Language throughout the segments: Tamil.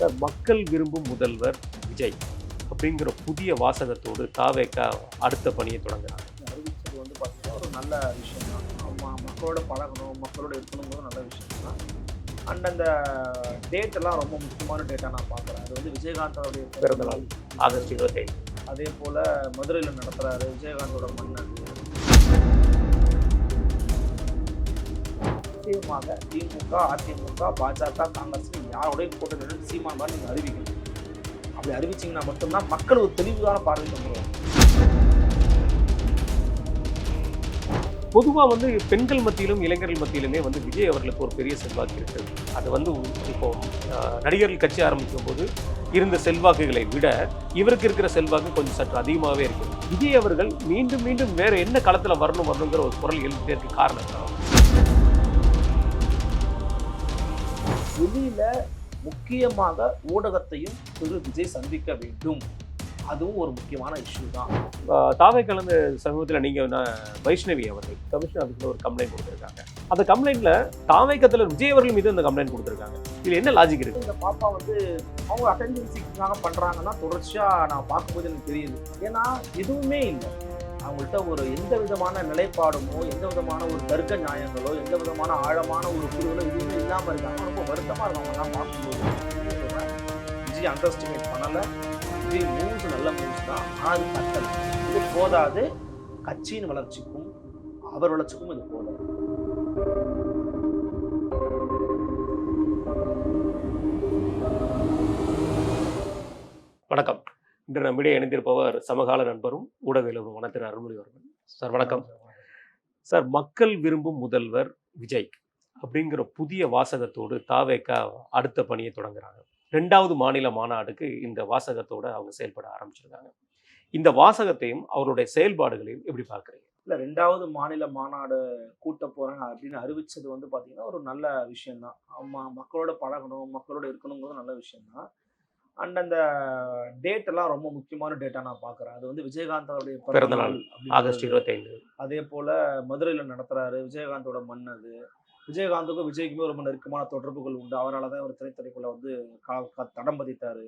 சார் மக்கள் விரும்பும் முதல்வர் விஜய் அப்படிங்கிற புதிய வாசகத்தோடு தாவேக்கா அடுத்த பணியை தொடங்குறாங்க. அறிவிச்சது வந்து பார்த்தீங்கன்னா ஒரு நல்ல விஷயம் தான். மக்களோட பழகணும் மக்களோட இருக்கணுங்கிறது நல்ல விஷயம் தான். அண்ட் அந்த டேட் எல்லாம் ரொம்ப முக்கியமான டேட்டாக நான் பார்க்குறேன் அது வந்து விஜயகாந்தோடைய பிறந்த நாள். ஆகஸ்ட் இருபத்தைந்து அதே போல் மதுரையில் நடத்துகிறாரு விஜயகாந்தோட மன்னன். நிச்சயமாக திமுக அதிமுக பாஜக காங்கிரஸ் யாரோடையும் கூட்டணி சீமான் மாதிரி நீங்கள் அறிவிக்கணும். அப்படி அறிவிச்சிங்கன்னா மட்டும்தான் மக்கள் ஒரு தெளிவான பார்வை வந்துடுவாங்க பொதுவாக வந்து பெண்கள் மத்தியிலும் இளைஞர்கள் மத்தியிலுமே வந்து விஜய் அவர்களுக்கு ஒரு பெரிய செல்வாக்கு இருக்குது அது வந்து இப்போ நடிகர்கள் கட்சி ஆரம்பிக்கும் போது இருந்த செல்வாக்குகளை விட இவருக்கு இருக்கிற செல்வாக்கு கொஞ்சம் சற்று அதிகமாகவே இருக்குது விஜய் அவர்கள் மீண்டும் மீண்டும் வேற என்ன களத்தில் வரணும் வரணுங்கிற ஒரு குரல் எழுதியதற்கு காரணம் காரணம் வெளியில முக்கியமாக ஊடகத்தையும் திரு. விஜய் சந்திக்க வேண்டும். அதுவும் ஒரு முக்கியமான இஷ்யூ தான். தாவை கலந்த சமீபத்தில் நீங்கள் வைஷ்ணவி அவர்கள் கமிஷன் ஆஃபீஸில் ஒரு கம்ப்ளைண்ட் கொடுத்துருக்காங்க. அந்த கம்ப்ளைண்ட்ல தாவைக்கத்தில் விஜய் அவர்கள் மீது அந்த கம்ப்ளைண்ட் கொடுத்துருக்காங்க. இதில் என்ன லாஜிக் இருக்கு? இந்த பாப்பா வந்து அவங்க அட்டென்ஷன் சீக்கிரமாக பண்றாங்கன்னா தொடர்ச்சியா நான் பார்க்கும்போது எனக்கு தெரியுது. ஏன்னா எதுவுமே இல்லை. அவங்கள்ட்ட ஒரு எந்த விதமான நிலைப்பாடுமோ எந்த விதமான ஒரு தர்க்க நியாயங்களோ எந்த விதமான ஆழமான ஒரு புரிதலோ எதுவுமே இல்லாம இருக்காங்க. ரொம்ப வருத்தமா இருக்காங்க நான் பார்க்கும்போது விஜய் அண்டர் எஸ்டிமேட் பண்ணல. விஜய் மூவ்ஸ் நல்ல மூவ்ஸ் தான். ஆனால் அது கட்டல். இது போதாது. கட்சியின் வளர்ச்சிக்கும் அவர் வளர்ச்சிக்கும் இது போதாது. வணக்கம். இன்று நம்மிடையே இணைந்திருப்பவர் சமகால நண்பரும் ஊடகவியலும் வனத்திரு அருள்மொழி அவர்கள் சார் வணக்கம். சார் மக்கள் விரும்பும் முதல்வர் விஜய் அப்படிங்கிற புதிய வாசகத்தோடு தாவேக்கா அடுத்த பணியை தொடங்குறாங்க. ரெண்டாவது மாநில மாநாடுக்கு இந்த வாசகத்தோட அவங்க செயல்பட ஆரம்பிச்சிருக்காங்க. இந்த வாசகத்தையும் அவருடைய செயல்பாடுகளையும் எப்படி பார்க்குறீங்க? இல்லை ரெண்டாவது மாநில மாநாடு கூட்ட போகிறேன் அப்படின்னு அறிவிச்சது வந்து பார்த்தீங்கன்னா ஒரு நல்ல விஷயம்தான். ஆமாம் மக்களோட பழகணும் மக்களோட இருக்கணுங்கிறது நல்ல விஷயம்தான். அண்ட் அந்த டேட் எல்லாம் ரொம்ப முக்கியமான டேட்டாக நான் பார்க்குறேன் அது வந்து விஜயகாந்தோடைய பிறந்த நாள் அப்படின்றது. ஆகஸ்ட் இருபத்தைந்து. அதே போல் மதுரையில் நடத்துகிறாரு விஜயகாந்தோட மண் அது. விஜயகாந்துக்கும் விஜய்க்குமே ரொம்ப நெருக்கமான தொடர்புகள் உண்டு. அவரால் தான் ஒரு திரைத்துறைக்குள்ள வந்து கா தடம் பதித்தார்.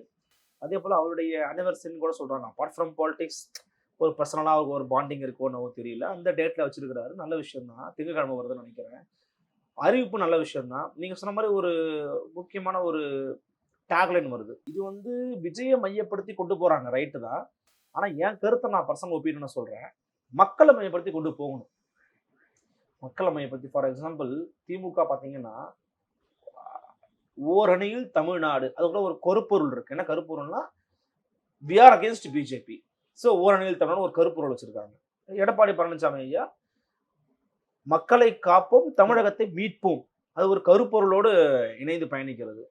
அதே போல் அவருடைய அனிவர்சரின்னு கூட சொல்கிறாங்க அப்பார்ட் ஃப்ரம் பாலிடிக்ஸ் ஒரு பர்சனலாக அவருக்கு ஒரு பாண்டிங் இருக்கோன்னு தெரியல. அந்த டேட்டில் வச்சுருக்கிறாரு. நல்ல விஷயம் தான் திங்கக்கிழமை வருதுன்னு நினைக்கிறேன். அறிவிப்பு நல்ல விஷயம் தான் நீங்கள் சொன்ன மாதிரி ஒரு முக்கியமான ஒரு டேக்லைன் வருது. இது வந்து விஜயை மையப்படுத்தி கொண்டு போகிறாங்க ரைட்டு தான். ஆனால் என் கருத்தை நான் பர்சனல் ஒப்பீனியனை சொல்கிறேன் மக்களை மையப்படுத்தி கொண்டு போகணும். மக்களை பற்றி ஃபார் எக்ஸாம்பிள் திமுக பார்த்தீங்கன்னா ஓரணியில் தமிழ்நாடு அது கூட ஒரு கருப்பொருள் இருக்கு. என்ன கருப்பொருள்னா we are against BJP so ஓரணியில் தமிழ்நாடு ஒரு கருப்பொருள் வச்சிருக்காங்க. எடப்பாடி பழனிசாமி ஐயா மக்களை காப்போம் தமிழகத்தை மீட்போம். அது ஒரு கருப்பொருளோடு இணைந்து பயணிக்கிறது.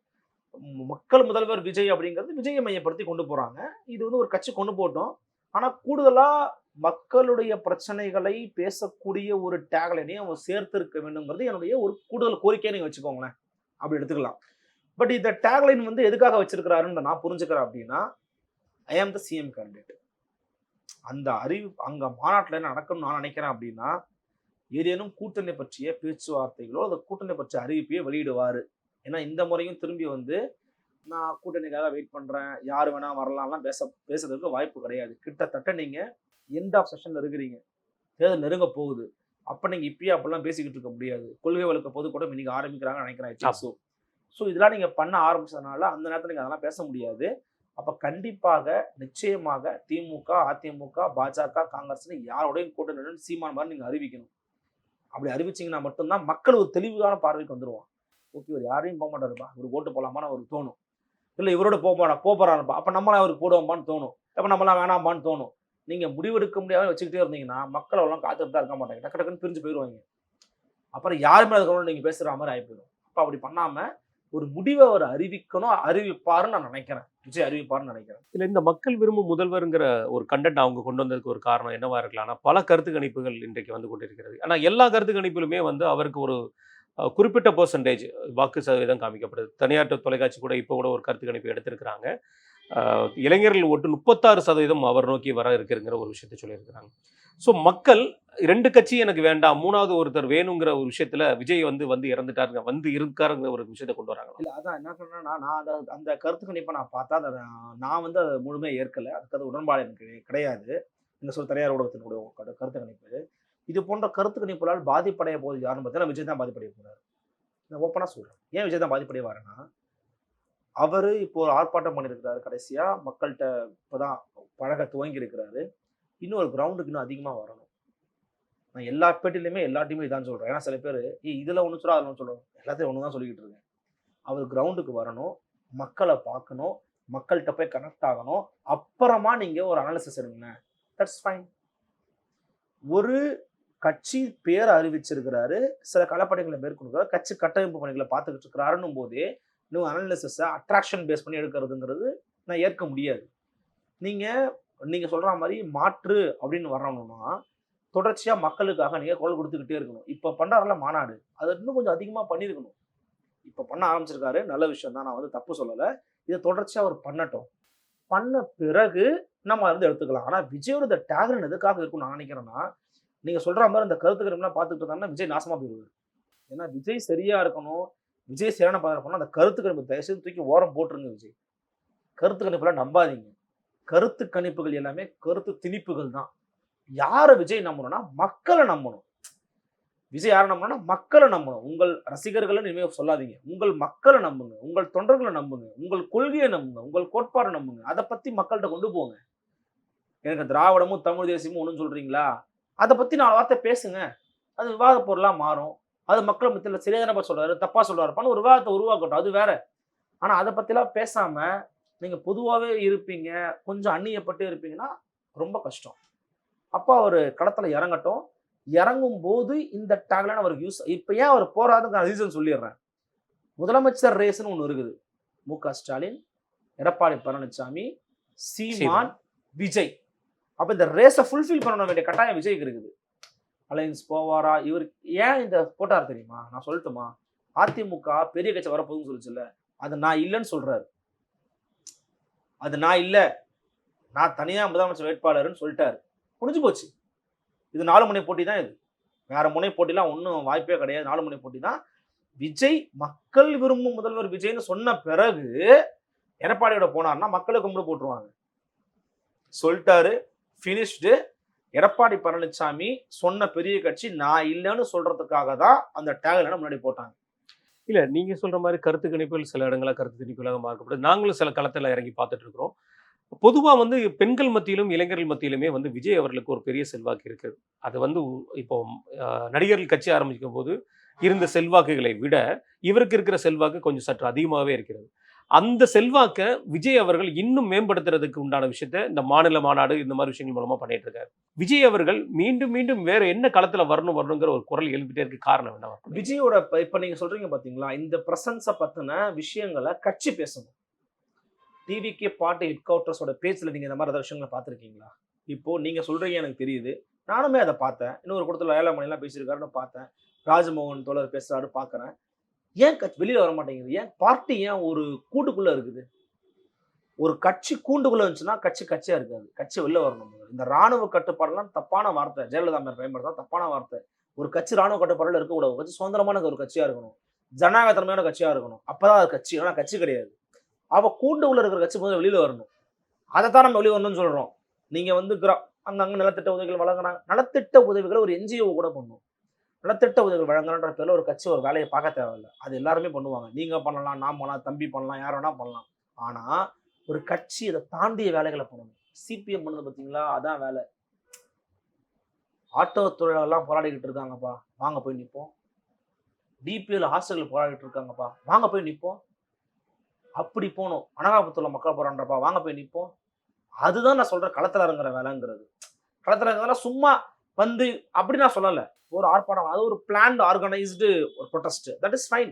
மக்கள் முதல்வர் விஜய் அப்படிங்கிறது விஜயை மையப்படுத்தி கொண்டு போறாங்க. இது வந்து ஒரு கட்சி கொண்டு போட்டோம். ஆனா கூடுதலா மக்களுடைய பிரச்சனைகளை பேசக்கூடிய ஒரு டேக்லைனையும் அவங்க சேர்த்திருக்க வேண்டுங்கிறது என்னுடைய ஒரு கூடுதல் கோரிக்கையை நீங்கள் வச்சுக்கோங்களேன். அப்படி எடுத்துக்கலாம். பட் இந்த டேக்லைன் வந்து எதுக்காக வச்சிருக்கிறாருன்னு நான் புரிஞ்சுக்கிறேன் அப்படின்னா ஐ ஆம் த சிஎம் கேண்டிடேட் அந்த அறிவு அங்கே மாநாட்டில் என்ன நடக்கணும்னு நான் நினைக்கிறேன் அப்படின்னா ஏதேனும் கூட்டணி பற்றிய பேச்சுவார்த்தைகளோ அந்த கூட்டணி பற்றிய அறிவிப்பையோ வெளியிடுவார். ஏன்னா இந்த முறையும் திரும்பி வந்து நான் கூட்டணிக்காக வெயிட் பண்ணுறேன் யார் வேணால் வரலாம்லாம் பேச பேசுறதுக்கு வாய்ப்பு கிடையாது. கிட்டத்தட்ட நீங்கள் எண்ட் ஆஃப் செஷன்ல இருக்கிறீங்க. தேர்தல் நெருங்க போகுது. அப்ப நீங்க இப்பயே அப்பெல்லாம் பேசிக்கிட்டு இருக்க முடியாது. கொள்கை வழக்க பொது கூட இன்னைக்கு ஆரம்பிக்கிறாங்கன்னு நினைக்கிறேன் ஸோ ஸோ இதெல்லாம் நீங்க பண்ண ஆரம்பிச்சதுனால அந்த நேரத்தில் நீங்க அதெல்லாம் பேச முடியாது. அப்ப கண்டிப்பாக நிச்சயமாக திமுக அதிமுக பாஜக காங்கிரஸ்னு யாரோடையும் கூட்டணி சீமான் மாதிரி நீங்க அறிவிக்கணும். அப்படி அறிவிச்சீங்கன்னா மட்டும்தான் மக்கள் ஒரு தெளிவான பார்வைக்கு வந்துருவான் ஓகே இவர் யாரையும் போக மாட்டாருப்பா இவர் ஓட்டு போகலாமான்னு அவருக்கு தோணும். இல்லை இவரோட போக மாட்டா போக போறாருப்பா. அப்போ நம்மளாம் அவருக்கு போடுவோமான்னு தோணும். அப்போ நம்மளாம் வேணாமான்னு தோணும். நீங்கள் முடிவெடுக்க முடியாமல் வச்சுக்கிட்டே இருந்தீங்கன்னா மக்கள் அவ்வளோ காத்துட்டு தான் இருக்க மாட்டாங்க. டக்கு டக்குன்னு பிரிஞ்சு போயிடுவாங்க அப்புறம் யாருமே அதுக்கப்புறம் நீங்கள் பேசுகிற மாதிரி ஆகி போயிடும் அப்போ அப்படி பண்ணாமல் ஒரு முடிவை அவர் அறிவிக்கணும் அறிவிப்பாருன்னு நான் நினைக்கிறேன். விஜய் அறிவிப்பாருன்னு நினைக்கிறேன். இல்லை இந்த மக்கள் விரும்பும் முதல்வருங்கிற ஒரு கண்டென்ட் அவங்க கொண்டு வந்ததுக்கு ஒரு காரணம் என்னவா இருக்கலாம். ஆனால் பல கருத்து கணிப்புகள் இன்றைக்கு வந்து கொண்டிருக்கிறது. ஆனால் எல்லா கருத்து கணிப்பிலுமே வந்து அவருக்கு ஒரு குறிப்பிட்ட பர்சன்டேஜ் வாக்கு சதவீதம் காமிக்கப்படுது. தனியார் தொலைக்காட்சி கூட இப்போ கூட ஒரு கருத்து கணிப்பு எடுத்திருக்கிறாங்க. இளைஞர்கள் ஓட்டு முப்பத்தாறு சதவீதம் அவர் நோக்கி வர இருக்குங்கிற ஒரு விஷயத்தை சொல்லியிருக்கிறாங்க. ஸோ மக்கள் ரெண்டு கட்சி எனக்கு வேண்டாம் மூணாவது ஒருத்தர் வேணுங்கிற ஒரு விஷயத்துல விஜய் வந்து வந்து இறந்துட்டாருங்க வந்து இருக்காருங்கிற ஒரு விஷயத்தை கொண்டு வராங்க. இல்லை அதான் என்ன சொன்னேன்னா நான் அந்த அந்த கருத்து கணிப்பை நான் பார்த்தா அதை நான் வந்து அதை முழுமையாக ஏற்கலை. அதுக்கு அது உடன்பாடு எனக்கு கிடையாது. இந்த சொல் தனியார் ஊடகத்தினுடைய கருத்து கணிப்பு இது போன்ற கருத்து கணிப்புகளால் பாதிப்படைய போது யாருன்னு பார்த்தீங்கன்னா விஜய் தான் பாதிப்படைய போகிறார் நான் ஓப்பனாக சொல்கிறேன் ஏன் விஜய் தான் பாதிப்படைவாருன்னா அவர் இப்போ ஒரு ஆர்ப்பாட்டம் பண்ணியிருக்கிறாரு கடைசியா. மக்கள்கிட்ட இப்போதான் பழக துவங்கி இருக்கிறாரு இன்னும் ஒரு கிரவுண்டுக்கு இன்னும் அதிகமாக வரணும். நான் எல்லா பேட்டிலையுமே எல்லாத்தையுமே இதான் சொல்றேன். ஏன்னா சில பேர் ஏய் இதில் ஒன்று சொல்ல அதில் ஒன்று சொல்லுவோம் எல்லாத்தையும் ஒன்று தான் சொல்லிக்கிட்டு இருக்கேன். அவர் கிரவுண்டுக்கு வரணும். மக்களை பார்க்கணும். மக்கள்கிட்ட போய் கனெக்ட் ஆகணும். அப்புறமா நீங்க ஒரு அனாலிசிஸ் எடுங்க. தட்ஸ் ஃபைன் ஒரு கட்சி பேர் அறிவிச்சிருக்கிறாரு. சில களப்பணிகளை மேற்கொண்டு கட்சி கட்டமைப்பு பணிகளை பார்த்துக்கிட்டு இருக்கிறாருன்னும் போதே இன்னும் அனாலிசிஸை அட்ராக்ஷன் பேஸ் பண்ணி எடுக்கிறதுங்கிறது நான் ஏற்க முடியாது. நீங்கள் நீங்கள் சொல்கிற மாதிரி மாற்று அப்படின்னு வரணும்னா தொடர்ச்சியாக மக்களுக்காக நீங்கள் குரல் கொடுத்துக்கிட்டே இருக்கணும். இப்போ பண்றாருல மாநாடு. அதை இன்னும் கொஞ்சம் அதிகமாக பண்ணியிருக்கணும் இப்போ பண்ண ஆரம்பிச்சிருக்காரு. நல்ல விஷயம் தான். நான் வந்து தப்பு சொல்லலை. இதை தொடர்ச்சியாக அவர் பண்ணட்டும். பண்ண பிறகு நம்ம வந்து எடுத்துக்கலாம். ஆனால் விஜயோட இந்த எதுக்காக இருக்கும்னு நான் நினைக்கிறேன்னா நீங்கள் சொல்கிற மாதிரி இந்த கருத்துக்கிறம்லாம் பார்த்துக்கிட்டு இருந்தாங்கன்னா விஜய் நாசமாக போயிடுவார். ஏன்னா விஜய் சரியாக இருக்கணும். விஜய் சரியான பாதை இருக்கணும் அந்த கருத்து கணிப்பு தயவுசெய்து தூக்கி ஓரம் போட்டுருங்க விஜய். கருத்து கணிப்புலாம் நம்பாதீங்க. கருத்து கணிப்புகள் எல்லாமே கருத்து திணிப்புகள் தான். யாரை விஜய் நம்பணும்னா மக்களை நம்பணும். விஜய் யாரை நம்பணும்னா மக்களை நம்பணும். உங்கள் ரசிகர்களை இனிமேல் சொல்லாதீங்க. உங்கள் மக்களை நம்புங்க. உங்கள் தொண்டர்களை நம்புங்க. உங்கள் கொள்கையை நம்புங்க. உங்கள் கோட்பாடை நம்புங்க. அதை பற்றி மக்கள்கிட்ட கொண்டு போங்க. எனக்கு திராவிடமும் தமிழ் தேசியமும் ஒன்றும் சொல்கிறீங்களா அதை பற்றி நாலு வார்த்தை பேசுங்க. அது விவாத பொருளாக மாறும். அது மக்கள் மத்தியில் சரியான சொல்றாரு தப்பா சொல்றாருப்பான்னு ஒரு விவாதத்தை உருவாக்கட்டும். அது வேற. ஆனா அதை பத்திலாம் பேசாம நீங்க பொதுவாகவே இருப்பீங்க கொஞ்சம் அந்நியப்பட்டு இருப்பீங்கன்னா ரொம்ப கஷ்டம். அப்போ அவர் களத்துல இறங்கட்டும். இறங்கும் போது இந்த டேக்லைன் அவருக்கு யூஸ் இப்போ ஏன் அவர் போறாதுங்கிற ரீசன் சொல்லிடுறேன். முதலமைச்சர் ரேஸ்னு ஒன்று இருக்குது. மு க ஸ்டாலின் எடப்பாடி பழனிசாமி சீமான் விஜய். அப்போ இந்த ரேஸை ஃபுல்ஃபில் பண்ண வேண்டிய கட்டாயம் விஜய்க்கு இருக்குது. அலையன்ஸ் போவாரா? இவர் ஏன் இந்த போட்டார் தெரியுமா? நான் சொல்லட்டுமா? அதிமுக பெரிய கட்சி வரப்போகுதுன்னு சொல்லிச்சுல்ல. அது நான் இல்லைன்னு சொல்றாரு. அது நான் இல்லை. நான் தனியாக முதலமைச்சர் வேட்பாளர்னு சொல்லிட்டாரு. முடிஞ்சு போச்சு. இது நாலு முனை போட்டி தான் இது. வேற முனை போட்டிலாம் ஒன்றும் வாய்ப்பே கிடையாது. நாலு முனை போட்டி தான். விஜய் மக்கள் விரும்பும் முதல்வர் விஜய்னு சொன்ன பிறகு எடப்பாடியோட போனார்னா மக்களை கும்பிடு போட்டுருவாங்க. சொல்லிட்டாரு ஃபினிஷ்டு எடப்பாடி பழனிசாமி சொன்ன பெரிய கட்சி நான் இல்லைன்னு சொல்றதுக்காக தான் அந்த டேக்லைனை முன்னாடி போட்டாங்க. இல்ல நீங்க சொல்ற மாதிரி கருத்து கணிப்புகள் சில இடங்களா கருத்து கணிப்புகளாக மாறக்கப்படுது நாங்களும் சில களத்துல இறங்கி பார்த்துட்டு இருக்கிறோம். பொதுவா வந்து பெண்கள் மத்தியிலும் இளைஞர்கள் மத்தியிலுமே வந்து விஜய் அவர்களுக்கு ஒரு பெரிய செல்வாக்கு இருக்குது அது வந்து இப்போ நடிகர்கள் கட்சி ஆரம்பிக்கும் போது இருந்த செல்வாக்குகளை விட இவருக்கு இருக்கிற செல்வாக்கு கொஞ்சம் சற்று அதிகமாகவே இருக்கிறது. அந்த செல்வாக்கை விஜய் அவர்கள் இன்னும் மேம்படுத்துறதுக்கு உண்டான விஷயத்த இந்த மாநில மாநாடு இந்த மாதிரி விஷயங்கள் மூலமா பண்ணிட்டு இருக்காரு. விஜய் அவர்கள் மீண்டும் மீண்டும் வேற என்ன களத்துல வரணும் வரணுங்கிற ஒரு குரல் எழுப்பிட்டே இருக்கு காரணம் என்ன விஜயோட இப்ப- நீங்க சொல்றீங்க பாத்தீங்களா இந்த பிரசன்ஸை பத்தின விஷயங்களை கட்சி பேசணும். டிவிக்கே பாட்டு ஹெட் குவார்ட்டர்ஸோட பேச்சில் நீங்கள் இந்த மாதிரி ஏதாவது விஷயங்களை பார்த்துருக்கீங்களா? இப்போ நீங்கள் சொல்றீங்க எனக்கு தெரியுது. நானுமே அதை பார்த்தேன். இன்னொரு கூட்டத்தில் ஏழாம் மணிலாம் பேசியிருக்காருன்னு பார்த்தேன். ராஜமோகன் தோழர் பேசுறாரு பார்க்குறேன். ஏன் கட்சி வெளியில் வர மாட்டேங்குது? ஏன் பார்ட்டி ஏன் ஒரு கூட்டுக்குள்ளே இருக்குது? ஒரு கட்சி கூண்டுக்குள்ளே இருந்துச்சுன்னா கட்சி கட்சியாக இருக்காது. கட்சி வெளில வரணும். இந்த ராணுவ கட்டுப்பாடுலாம் தப்பான வார்த்தை. ஜெயலலிதா மேல் பயன்படுத்தா தப்பான வார்த்தை. ஒரு கட்சி ராணுவ கட்டுப்பாடுல இருக்கக்கூடாது கட்சி சுதந்திரமான ஒரு கட்சியாக இருக்கணும். ஜனநாயக தன்மையான கட்சியா இருக்கணும். அப்பதான் அது கட்சி. ஆனால் கட்சி கிடையாது. அவ கூண்டுக்குள்ளே இருக்கிற கட்சி முதல்ல வெளியில் வரணும். அதைத்தான் நம்ம வெளியே வரணும்னு சொல்கிறோம் நீங்கள் வந்து கிரா- அங்கங்கே நலத்திட்ட உதவிகள் வழங்கினாங்க நலத்திட்ட உதவிகளை ஒரு என்ஜிஓ கூட பண்ணும். நலத்திட்ட உதவிகள் வழங்கணுன்ற பேரில் ஒரு கட்சி ஒரு வேலையை பார்க்க தேவையில்ல. அது எல்லாருமே பண்ணுவாங்க. நீங்கள் பண்ணலாம் நான் பண்ணலாம் தம்பி பண்ணலாம் யார் வேணால் பண்ணலாம். ஆனா ஒரு கட்சி இதை தாண்டிய வேலைகளை பண்ணணும். சிபிஎம் பண்ணது பார்த்தீங்களா அதான் வேலை. ஆட்டோ தொழிலாளர்லாம் போராடிக்கிட்டு இருக்காங்கப்பா. வாங்க போய் நிற்போம் டிபிஎல் ஹாஸ்டலில் போராடிட்டு இருக்காங்கப்பா. வாங்க போய் நிற்போம் அப்படி போகணும். அனகாபுத்தூரில் மக்கள் போராடுறப்பா. வாங்க போய் நிற்போம் அதுதான் நான் சொல்றேன் களத்தில் இறங்குற வேலைங்கிறது. களத்தில் இறங்குறதுல சும்மா வந்து அப்படி நான் சொல்லலை. ஒரு ஆர்ப்பாட்டம் அது ஒரு பிளான்டு ஆர்கனைஸ்டு ஒரு ப்ரொட்டஸ்ட் தட் இஸ் ஃபைன்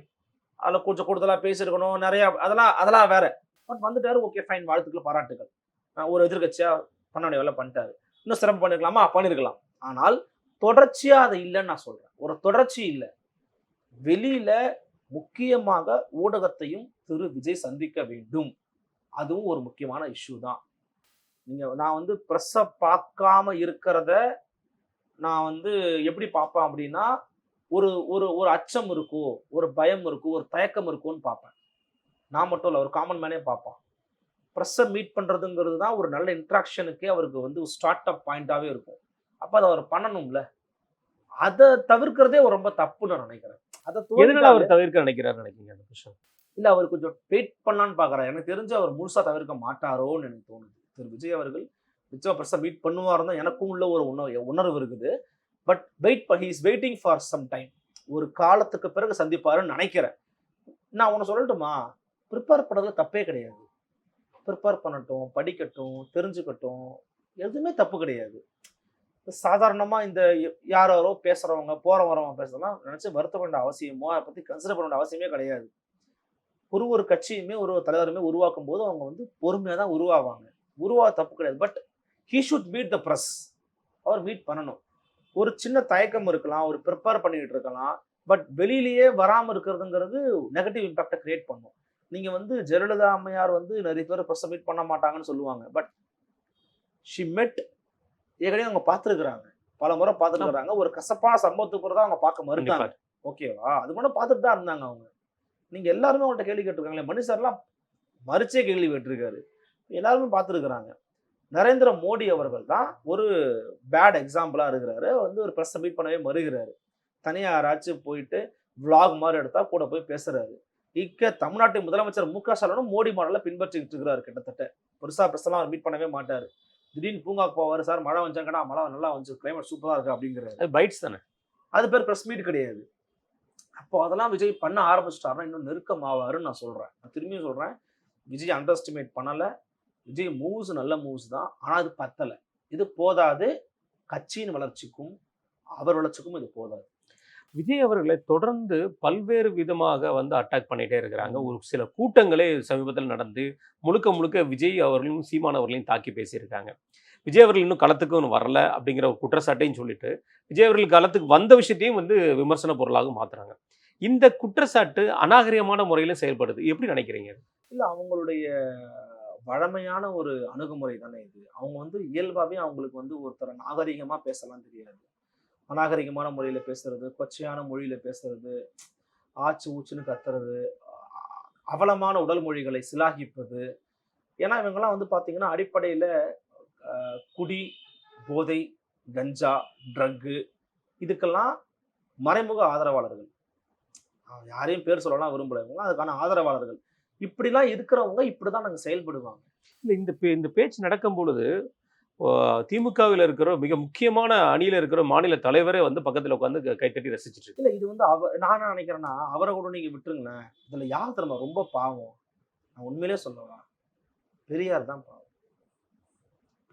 அதில் கொஞ்சம் கூடுதலாக பேசியிருக்கணும் நிறையா அதெல்லாம் அதெல்லாம் வேற. பட் வந்துட்டாரு ஓகே ஃபைன் வாழ்த்துக்கள் பாராட்டுகள் நான் ஒரு எதிர்கட்சியாக பண்ண வேண்டிய வேலை பண்ணிட்டாரு. இன்னும் சிறப்பு பண்ணிருக்கலாமா? பண்ணிருக்கலாம். ஆனால் தொடர்ச்சியாக அது இல்லைன்னு நான் சொல்கிறேன் ஒரு தொடர்ச்சி இல்லை. வெளியில முக்கியமாக ஊடகத்தையும் திரு. விஜய் சந்திக்க வேண்டும். அதுவும் ஒரு முக்கியமான இஷ்யூ தான். நீங்கள் நான் வந்து ப்ரெஸ்ஸை பார்க்காம இருக்கிறத நான் வந்து எப்படி பார்ப்பேன் அப்படின்னா ஒரு ஒரு ஒரு அச்சம் இருக்கோ ஒரு பயம் இருக்கோ ஒரு தயக்கம் இருக்கும்னு பார்ப்பேன். நான் மட்டும் இல்லை ஒரு காமன் மேனே பார்ப்பான். ப்ரெஸ்ஸை மீட் பண்ணுறதுங்கிறது தான் ஒரு நல்ல இன்ட்ராக்ஷனுக்கே அவருக்கு வந்து ஸ்டார்ட் அப் பாயிண்டாகவே இருக்கும். அப்போ அதை அவர் பண்ணணும்ல. அதை தவிர்க்கிறதே ரொம்ப தப்புன்னு நான் நினைக்கிறேன். அதை அவர் தவிர்க்க நினைக்கிறாரு நினைக்கிறீங்க அந்த விஷயம் இல்லை அவர் கொஞ்சம் வெயிட் பண்ணலான்னு பார்க்குறாரு எனக்கு தெரிஞ்சு அவர் முழுசாக தவிர்க்க மாட்டாரோன்னு எனக்கு தோணுது. திரு விஜய் அவர்கள் நிச்சயமாக பெருசாக மீட் பண்ணுவார் தான் எனக்கும் உள்ள ஒரு உணர்வு உணர்வு இருக்குது. But wait he is waiting for some time ஒரு காலத்துக்கு பிறகு சந்திப்பாருன்னு நினைக்கிறேன். நான் உன்னை சொல்லட்டுமா? ப்ரிப்பேர் பண்ணுறதுல தப்பே கிடையாது. ப்ரிப்பேர் பண்ணட்டும் படிக்கட்டும் தெரிஞ்சுக்கட்டும். எதுவுமே தப்பு கிடையாது. சாதாரணமாக இந்த யார் யாரோ பேசுகிறவங்க போகிற வரவங்க பேசலாம் நினச்சி வருத்த வேண்டிய அவசியமோ அதை பற்றி கன்சிடர் பண்ண வேண்டிய அவசியமே கிடையாது. ஒரு ஒரு கட்சியுமே ஒரு ஒரு தலைவருமே உருவாக்கும் போது அவங்க வந்து பொறுமையாக தான் உருவாவாங்க. உருவா தப்பு கிடையாது. But he should meet the press our meet பண்ணணும். ஒரு சின்ன தயக்கம் இருக்கலாம் ஒரு ப்ரிப்பேர் பண்ணிக்கிட்டு இருக்கலாம். பட் வெளியிலேயே வராமல் இருக்கிறதுங்கிறது நெகட்டிவ் இம்பாக்டை கிரியேட் பண்ணும். நீங்கள் வந்து ஜெயலலிதா அம்மையார் வந்து நிறைய பேர் ப்ரெஸ்ஸை மீட் பண்ண மாட்டாங்கன்னு சொல்லுவாங்க. பட் ஷி மெட் ஏற்கனவே அவங்க பார்த்துருக்குறாங்க. பல முறை பார்த்துருக்குறாங்க. ஒரு கசப்பான சம்பவத்துக்கு பிறகு தான் அவங்க பார்க்க மறுத்தாங்க. ஓகேவா அது கூட பார்த்துட்டு தான் இருந்தாங்க அவங்க. நீங்க எல்லாருமே அவங்கள்ட்ட கேள்வி கேட்டிருக்காங்களே மணி சார்லாம் மறுச்சே கேள்வி கேட்டிருக்காரு. எல்லாருமே பார்த்துருக்குறாங்க. நரேந்திர மோடி அவர்கள் தான் ஒரு பேட் எக்ஸாம்பிளாக இருக்கிறாரு. வந்து ஒரு ப்ரெஸ்ஸை மீட் பண்ணவே மறுகிறாரு. தனியாக யாராச்சும் போயிட்டு vlog மாதிரி எடுத்தா கூட போய் பேசுறாரு. இக்க தமிழ்நாட்டு முதலமைச்சர் மு க ஸ்டாலினும் மோடி மாடலை பின்பற்றிக்கிட்டு இருக்கிறாரு கிட்டத்தட்ட. பெருசா ப்ரெஸ்ஸெல்லாம் அவர் மீட் பண்ணவே மாட்டாரு. திடீர்னு பூங்காக்கு போவார் சார் மழை வந்துச்சாங்கடா மழை நல்லா வந்துச்சு கிளைமேட் சூப்பராக இருக்கு அப்படிங்கிறாரு. அது பைட்ஸ் தானே? அது பேர் ப்ரெஸ் மீட் கிடையாது. அப்போ அதெல்லாம் விஜய் பண்ண ஆரம்பிச்சிட்டாருன்னா இன்னும் நெருக்கமாவாருன்னு நான் சொல்றேன். நான் திரும்பியும் சொல்றேன். விஜய் அண்டர் எஸ்டிமேட் பண்ணல. விஜய் மூவ்ஸ் நல்ல மூவ்ஸ் தான். ஆனா அது பத்தல. இது போதாது. கட்சியின் வளர்ச்சிக்கும் அவர் வளர்ச்சிக்கும் இது போதாது. விஜய் அவர்களை தொடர்ந்து பல்வேறு விதமாக வந்து அட்டாக் பண்ணிட்டே இருக்கிறாங்க. ஒரு சில கூட்டங்களே சமீபத்தில் நடந்து முழுக்க முழுக்க விஜய் அவர்களும் சீமான் அவர்களையும் தாக்கி பேசியிருக்காங்க. விஜய் அவர்கள் இன்னும் களத்துக்கு ஒன்று வரல அப்படிங்கிற ஒரு குற்றச்சாட்டையும் சொல்லிட்டு விஜய் அவர்கள் களத்துக்கு வந்த விஷயத்தையும் வந்து விமர்சன பொருளாக மாத்துறாங்க. இந்த குற்றச்சாட்டு அநாகரிகமான முறையில் செயல்படுது. எப்படி நினைக்கிறீங்க? இல்ல அவங்களுடைய வழமையான ஒரு அணுகுமுறை தானே இது. அவங்க வந்து இயல்பாகவே அவங்களுக்கு வந்து ஒருத்தரை நாகரிகமாக பேசலாம் தெரியாது. அநாகரிகமான மொழியில் பேசுறது கொச்சையான மொழியில் பேசுறது ஆச்சு ஊச்சுன்னு கத்துறது அவலமான உடல் மொழிகளை சிலாகிப்பது. ஏன்னா இவங்கெல்லாம் வந்து பார்த்தீங்கன்னா அடிப்படையில் குடி போதை கஞ்சா ட்ரக்கு இதுக்கெல்லாம் மறைமுக ஆதரவாளர்கள். யாரையும் பேர் சொல்லலாம் விரும்பல இவங்களாம் அதுக்கான ஆதரவாளர்கள். இப்படிலாம் இருக்கிறவங்க இப்படிதான் நாங்க செயல்படுவாங்க. இல்லை இந்த பே இந்த பேச்சு நடக்கும் பொழுது திமுகவில் இருக்கிற மிக முக்கியமான அணியில் இருக்கிற மாநில தலைவரே வந்து பக்கத்தில் உட்காந்து கைத்தட்டி ரசிச்சிட்டு இருக்கு. இல்ல இது வந்து அவ நான் நினைக்கிறேன்னா அவரை கூட நீங்க விட்டுருங்களேன். இதுல யார் தெரியுமா ரொம்ப பாவம். நான் உண்மையிலே சொல்லவா பெரியார் தான் பாவம்.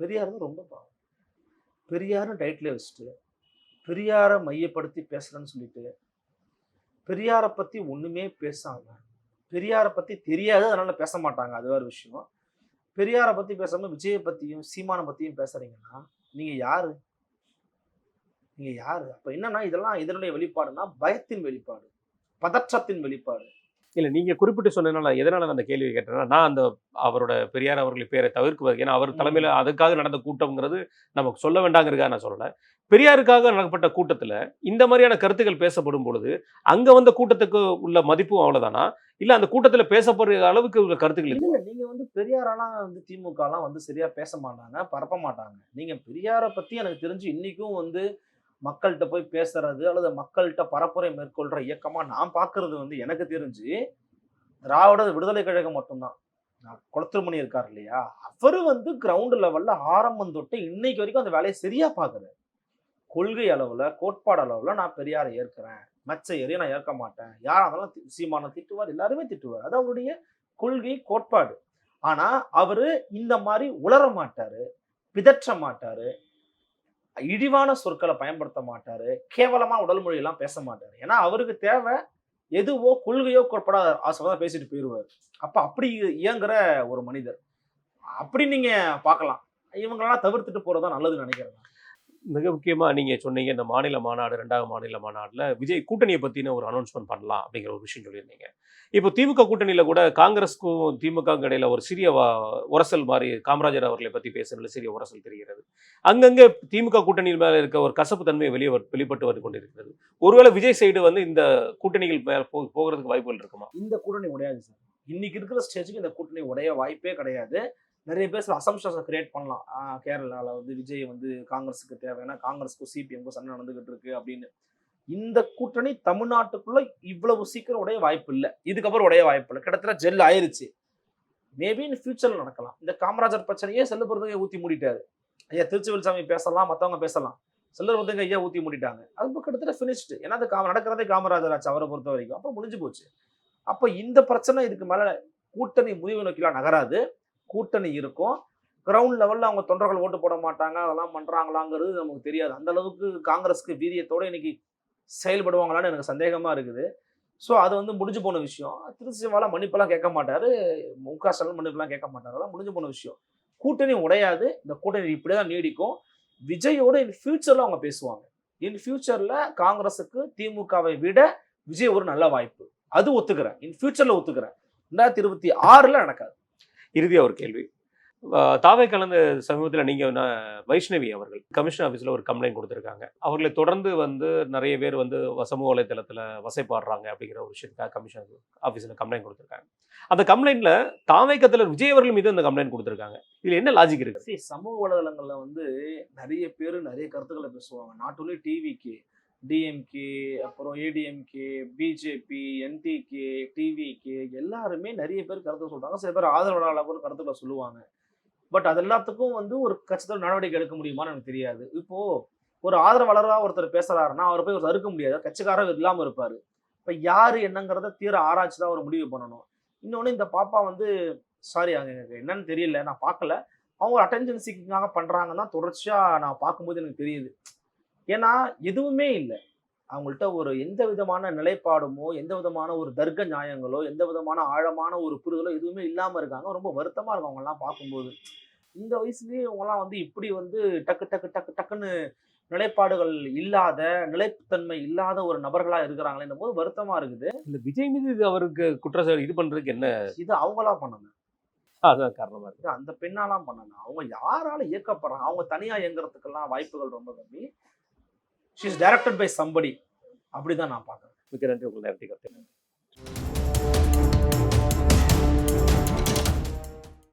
பெரியார் தான் ரொம்ப பாவம். பெரியாரும் டைட்டில் வச்சுட்டு பெரியாரை மையப்படுத்தி பேசுறேன்னு சொல்லிட்டு பெரியாரை பத்தி ஒண்ணுமே பேசாம பெரியாரை பற்றி தெரியாது அதனால பேச மாட்டாங்க. அது வேறு விஷயம். பெரியாரை பற்றி பேசாமல் விஜயை பற்றியும் சீமானை பற்றியும் பேசுறீங்கன்னா நீங்க யார்? நீங்க யார்? அப்போ என்னன்னா இதெல்லாம் இதனுடைய வெளிப்பாடுனா பயத்தின் வெளிப்பாடு பதற்றத்தின் வெளிப்பாடு. இல்லை நீங்கள் குறிப்பிட்டு சொன்னதுனால எதனால அந்த கேள்வி கேட்டேன்னா நான் அந்த அவரோட பெரியார் அவர்கள் பேரை தவிர்க்குவது ஏன்னா அவர் தலைமையில் அதுக்காக நடந்த கூட்டம்ங்கிறது நமக்கு சொல்ல வேண்டாங்கிறதுக்காக நான் சொல்லலை. பெரியாருக்காக நடக்கப்பட்ட கூட்டத்தில் இந்த மாதிரியான கருத்துக்கள் பேசப்படும் பொழுது அங்கே வந்த கூட்டத்துக்கு உள்ள மதிப்பும் அவ்வளோதானா இல்லை அந்த கூட்டத்தில் பேசப்படுற அளவுக்கு உள்ள கருத்துக்கள் இல்ல இருக்கு? இல்ல. நீங்க வந்து பெரியாரெல்லாம் வந்து திமுக எல்லாம் வந்து சரியா பேச மாட்டாங்க பரப்ப மாட்டாங்க. நீங்க பெரியாரை பத்தி எனக்கு தெரிஞ்சு இன்னைக்கும் வந்து மக்கள்கிட்ட போய் பேசுறது அல்லது மக்கள்கிட்ட பரப்புரை மேற்கொள்ற இயக்கமா நான் பார்க்கறது வந்து எனக்கு தெரிஞ்சு திராவிட விடுதலை கழகம் மட்டும்தான். நான் குளத்திருமணி இருக்கார் இல்லையா? அவரு வந்து கிரவுண்ட் லெவல்ல ஆரம்பம் தொட்டு இன்னைக்கு வரைக்கும் அந்த வேலையை சரியா பார்க்குறாரு கொள்கை அளவுல கோட்பாடு அளவுல நான் பெரியாரை ஏற்கிறேன். மச்ச ஏறிய நான் ஏற்க மாட்டேன். யாரா இருந்தாலும் சீமானம் திட்டுவார்? எல்லாருமே திட்டுவார். அது அவருடைய கொள்கை கோட்பாடு. ஆனா அவரு இந்த மாதிரி உளர மாட்டாரு பிதற்ற மாட்டாரு. இழிவான சொற்களை பயன்படுத்த மாட்டார். கேவலமாக உடல் மொழியெல்லாம் பேச மாட்டார். ஏன்னா அவருக்கு தேவை எதுவோ கொள்கையோ கோட்பாடோ ஆசை பேசிட்டு போயிடுவார் அப்போ அப்படி இயங்குற ஒரு மனிதர். அப்படி நீங்கள் பார்க்கலாம். இவங்களெல்லாம் தவிர்த்துட்டு போகிறதா நல்லதுன்னு நினைக்கிறேன் மிக முக்கியமாக நீங்கள் சொன்னீங்க இந்த மாநில மாநாடு ரெண்டாவது மாநில மாநாட்டில் விஜய் கூட்டணியை பற்றின ஒரு அனௌன்ஸ்மெண்ட் பண்ணலாம் அப்படிங்கிற ஒரு விஷயம் சொல்லியிருந்தீங்க. இப்போ திமுக கூட்டணியில் கூட காங்கிரஸ்க்கும் திமுக இடையில் ஒரு சிறிய உரசல் மாதிரி காமராஜர் அவர்களை பற்றி பேசுறதுல சிறிய உரசல் தெரிகிறது. அங்கங்கே திமுக கூட்டணியில் மேலே இருக்க ஒரு கசப்பு தன்மை வெளியே வெளிப்பட்டு வந்து கொண்டிருக்கிறது. ஒருவேளை விஜய் சைடு வந்து இந்த கூட்டணிகள் மேலே போ- போகிறதுக்கு வாய்ப்புகள் இருக்குமா? இந்த கூட்டணி உடையாது சார். இன்னைக்கு இருக்கிற ஸ்டேஜுக்கு இந்த கூட்டணி உடைய வாய்ப்பே கிடையாது. நிறைய பேர் அசம்ஷன்ஸை கிரியேட் பண்ணலாம். கேரளாவில் வந்து விஜய் வந்து காங்கிரஸுக்கு தேவைன்னா காங்கிரஸுக்கும் சிபிஎம்க்கும் சண்டை நடந்துகிட்டு இருக்கு அப்படின்னு. இந்த கூட்டணி தமிழ்நாட்டுக்குள்ள இவ்வளவு சீக்கிரம் உடைய வாய்ப்பு இல்லை. இதுக்கப்புறம் உடைய வாய்ப்பு இல்லை. கிட்டத்தட்ட ஜெல் ஆயிருச்சு. மேபி இன் ஃபியூச்சரில் நடக்கலாம். இந்த காமராஜர் பிரச்சனையே செல்லுபுறதுங்க ஊற்றி மூடிட்டாரு. ஐயா திருச்சிவல்சாமி பேசலாம் மற்றவங்க பேசலாம். செல்லுபுறதுங்க ஐயா ஊற்றி மூடிட்டாங்க. அது கிட்டத்தட்ட ஃபினிஷ்டு ஏன்னா அது நடக்கிறதே காமராஜர் ஆச்சு அவரை பொறுத்த வரைக்கும் அப்போ முடிஞ்சு போச்சு. அப்போ இந்த பிரச்சனை இதுக்கு மேலே கூட்டணி முடிவு நோக்கிலாம் நகராது. கூட்டணி இருக்கும். கிரவுண்ட் லெவலில் அவங்க தொண்டர்கள் ஓட்டு போட மாட்டாங்க. அதெல்லாம் பண்ணுறாங்களாங்கிறது நமக்கு தெரியாது. அந்த அளவுக்கு காங்கிரஸ்க்கு வீரியத்தோடு இன்னைக்கு செயல்படுவாங்களான்னு எனக்கு சந்தேகமாக இருக்குது. ஸோ அது வந்து முடிஞ்சு போன விஷயம். திருச்சிவால மன்னிப்பெல்லாம் கேட்க மாட்டார். மு. க. ஸ்டாலின் மன்னிப்பெல்லாம் கேட்க மாட்டார். அதெல்லாம் முடிஞ்சு போன விஷயம். கூட்டணி உடையாது. இந்த கூட்டணி இப்படி தான் நீடிக்கும். விஜயோட இன் ஃபியூச்சரில் அவங்க பேசுவாங்க. இன் ஃபியூச்சரில் காங்கிரஸுக்கு திமுகவை விட விஜய் ஒரு நல்ல வாய்ப்பு. அது ஒத்துக்கிறேன். இன் ஃபியூச்சரில் ஒத்துக்கிறேன். ரெண்டாயிரத்தி இருபத்தி ஆறில் நடக்காது. இறுதியாக ஒரு கேள்வி. தாவே கலந்த சமீபத்தில் நீங்கள் வைஷ்ணவி அவர்கள் கமிஷன் ஆஃபீஸில் ஒரு கம்ப்ளைண்ட் கொடுத்துருக்காங்க. அவர்களை தொடர்ந்து வந்து நிறைய பேர் வந்து வ- சமூக வலைத்தளத்தில் வசைப்பாடுறாங்க அப்படிங்கிற ஒரு விஷயத்துக்காக கமிஷன் ஆஃபீஸில் கம்ப்ளைண்ட் கொடுத்துருக்காங்க. அந்த கம்ப்ளைண்ட்டில் தாவே கத்தில் விஜய் அவர்கள் மீது அந்த கம்ப்ளைண்ட் கொடுத்துருக்காங்க. இதில் என்ன லாஜிக் இருக்குது சமூக வலைதளங்களில் வந்து நிறைய பேர் நிறைய கருத்துக்களை பேசுவாங்க. நாட் ஒன்லி டிவிக்கு டிஎம்கே அப்புறம் ஏடிஎம்கே பிஜேபி என்டிகே டிவிகே எல்லாருமே நிறைய பேர் கருத்து சொல்கிறாங்க சில பேர் ஆதரவாளர் கூட கருத்துக்களை சொல்லுவாங்க. பட் அது எல்லாத்துக்கும் வந்து ஒரு கட்சித்தல் நடவடிக்கை எடுக்க முடியுமான்னு எனக்கு தெரியாது. இப்போது ஒரு ஆதரவாளராக ஒருத்தர் பேசுறாருன்னா அவரை போய் ஒரு தடுக்க முடியாது. கட்சிக்காரர் இல்லாமல் இருப்பார். இப்போ யார் என்னங்கிறத தீர ஆராய்ச்சி தான் ஒரு முடிவு பண்ணணும். இன்னொன்று இந்த பாப்பா வந்து சாரி அங்கே எனக்கு என்னன்னு தெரியல நான் பார்க்கல. அவங்க ஒரு அட்டென்ஷன் சீக்கிங்காக பண்ணுறாங்கன்னா தொடர்ச்சியாக நான் பார்க்கும்போது எனக்கு தெரியுது. ஏன்னா எதுவுமே இல்லை. அவங்கள்ட்ட ஒரு எந்த விதமான நிலைப்பாடுமோ எந்த விதமான ஒரு தர்க்க நியாயங்களோ எந்த விதமான ஆழமான ஒரு புரிதலோ எதுவுமே இல்லாம இருக்காங்க. ரொம்ப வருத்தமா இருக்கும் அவங்கெல்லாம் பார்க்கும்போது. இந்த வயசுலயே இவங்கெல்லாம் வந்து இப்படி வந்து டக்கு டக்கு டக்கு டக்குன்னு நிலைப்பாடுகள் இல்லாத நிலைத்தன்மை இல்லாத ஒரு நபர்களா இருக்கிறாங்களே போது வருத்தமா இருக்குது. இந்த விஜய் மீது இது அவருக்கு குற்றச்சாட்டு இது பண்றதுக்கு என்ன? இது அவங்களா பண்ணணும். அதான் காரணமா இருக்கு. அந்த பெண்ணாலாம் பண்ணணும். அவங்க யாரால இயக்கப்படுறாங்க? அவங்க தனியா இயங்குறதுக்கெல்லாம் வாய்ப்புகள் ரொம்ப கம்மி. She is directed by somebody அப்படி தான் நான் பார்க்குறேன். மிக நன்றி. உங்களை நன்றி கருத்து